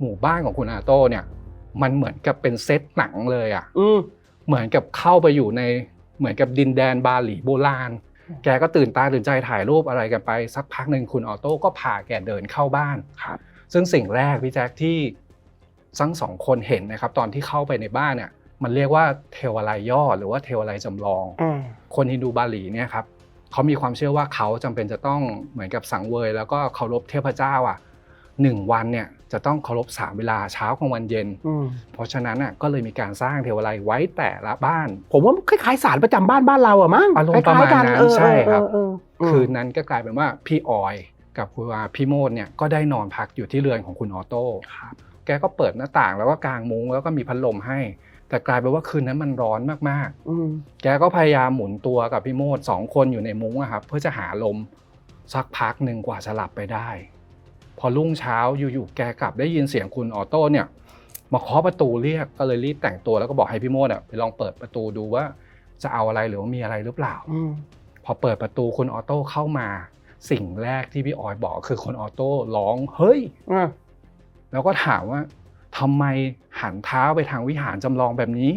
หมู่บ้านของคุณอาโต้เนี่ย มันเหมือนกับเป็นเซตหนังเลยอะ่ะอืมเหมือนกับเข้าไปอยู่ในเหมือนกับดินแดนบาหลีโบราณ แกก็ตื่นตาตื่นใจถ่ายรูปอะไรกันไป สักพักหนึ่งคุณออโต้ก็พาแกเดินเข้าบ้านครับ ซึ่งสิ่งแรกพี่แจ๊คที่ทั้งสองคนเห็นนะครับ ตอนที่เข้าไปในบ้านเนี่ย มันเรียกว่าเทวาลัยย่อหรือว่าเทวาลัยจำลอง อืมคนฮินดูบาหลีเนี่ยครับเขามีความเชื่อว่าเขาจำเป็นจะต้องเหมือนกับสังเวย แล้วก็เคารพเทพเจ้าอะ หนึ่งวันเนี่ยจะต้องเคารพสามเวลาเช้ากลางวันเย็นอืมเพราะฉะนั้นอะก็เลยมีการสร้างเทวาลัยไว้แต่ละบ้าน ผมว่าคล้ายๆสารประจำบ้านบ้านเราอะมั้งอารมณ์ประมาณนั้นคล้ยๆกัเออใช่ครับเออเออคืนนั้นก็กลายเป็นว่าพี่ออยกับคุณอาพี่โมดเนี่ยก็ได้นอนพักอยู่ที่เรือนของคุณออโต้ครับแกก็เปิดหน้าต่างแล้วก็กางมุ้งแล้วก็มีพัดลมให้ แต่กลายเป็นว่าคืนนั้นมันร้อนมากๆอืมแกก็พยายามหมุนตัวกับพี่โมดสองคนอยู่ในมุ้งอะครับเพื่อจะหาลมสักพักหนึ่งกว่าจะหลับไปได้พ อรุ่งเช้าอยู่ๆแกกลับได้ยินเสียงคุณออโต้เนี่ยมาเคาะประตูเรียกก็เลยรีบแต่งตัวแล้วก็บอกให้พี่โมดอะไปลองเปิดประตูดูว่าจะเอาอะไรหรือว่ามีอะไรหรือเปล่าอืมพอเปิดประตูคุณออโต้เข้ามา สิ่งแรกที่พี่ออยบอกคือคุณออโต้ร้องเฮ้ยอะแล้วก็ถามว่าทำไมหันเท้าไปทางวิหารจำลองแบบนี้